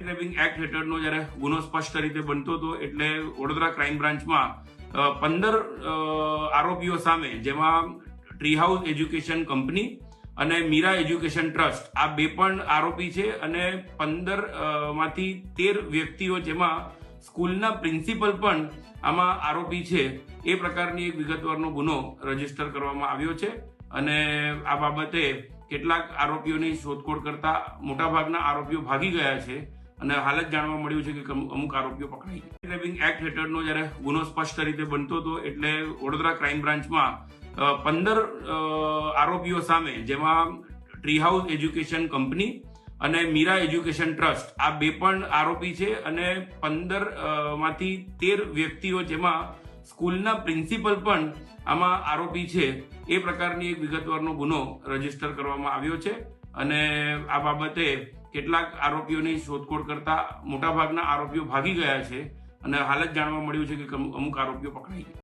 Kidnapping act હેઠળનો જ્યારે ગુનો સ્પષ્ટ રીતે બનતો હતો એટલે વડોદરા ક્રાઇમ બ્રાન્ચમાં પંદર આરોપીઓ સામે, જેમાં ટ્રી હાઉસ એજ્યુકેશન કંપની અને મીરા એજ્યુકેશન ટ્રસ્ટ આ બે પણ આરોપી છે અને પંદરમાંથી તેર વ્યક્તિઓ જેમાં સ્કૂલના પ્રિન્સિપલ પણ આમાં આરોપી છે. એ પ્રકારની એક વિગતવારનો ગુનો રજિસ્ટર કરવામાં આવ્યો છે અને આ બાબતે કેટલાક આરોપીઓની શોધખોળ કરતા મોટાભાગના આરોપીઓ ભાગી ગયા છે. અને હાલ જ જાણવા મળ્યું છે કે અમુક આરોપીઓ પકડાઈ ગયા. કિડનેપિંગ એક્ટ હેઠળનો જ્યારે ગુનો સ્પષ્ટ રીતે બનતો હતો, એટલે વડોદરા ક્રાઇમ બ્રાન્ચમાં પંદર આરોપીઓ સામે, જેમાં ટ્રી હાઉસ એજ્યુકેશન કંપની અને મીરા એજ્યુકેશન ટ્રસ્ટ આ બે પણ આરોપી છે અને પંદરમાંથી તેર વ્યક્તિઓ જેમાં સ્કૂલના પ્રિન્સિપલ પણ આમાં આરોપી છે. એ પ્રકારની એક વિગતવારનો ગુનો રજિસ્ટર કરવામાં આવ્યો છે અને આ બાબતે કેટલાક આરોપીઓની શોધખોળ કરતા મોટાભાગના આરોપીઓ ભાગી ગયા છે અને હાલ જ જાણવા મળ્યું છે કે અમુક આરોપીઓ પકડાઈ ગયા